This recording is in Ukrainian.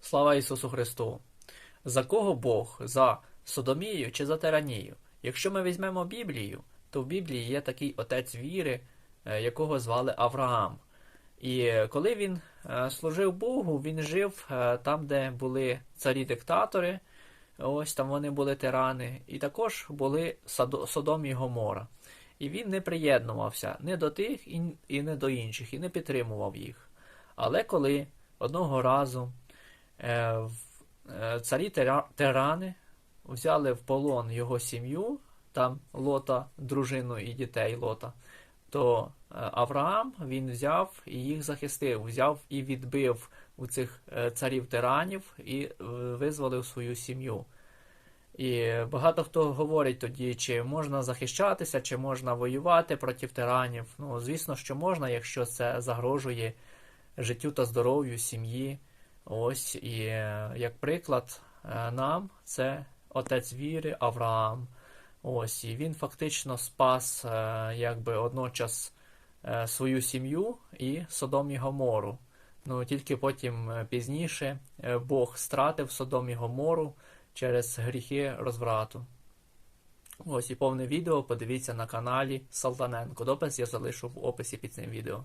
Слава Ісусу Христу! За кого Бог? За Содомію чи за тиранію? Якщо ми візьмемо Біблію, то в Біблії є такий отець віри, е, якого звали Авраам. І коли він е, служив Богу, він жив е, там, де були царі-диктатори, ось там вони були тирани, і також були Содом і Гомора. І він не приєднувався не до тих і, не до інших, і не підтримував їх. Але коли одного разу царі тира- тирани взяли в полон його сім'ю, там Лота, дружину і дітей Лота, то е, Авраам він взяв і їх захистив, взяв і відбив у цих е, царів тиранів і е, визволив свою сім'ю. І багато хто говорить тоді, чи можна захищатися, чи можна воювати проти тиранів. Ну, звісно, що можна, якщо це загрожує життю та здоров'ю сім'ї. Ось і як приклад е, нам це отець віри Авраам. Ось і він фактично спас е, якби одночас е, свою сім'ю і Содом і Гомору. Ну тільки потім пізніше Бог стратив Содом і Гомору через гріхи розврату. Ось і повне відео подивіться на каналі Салтаненко. Допис я залишу в описі під цим відео.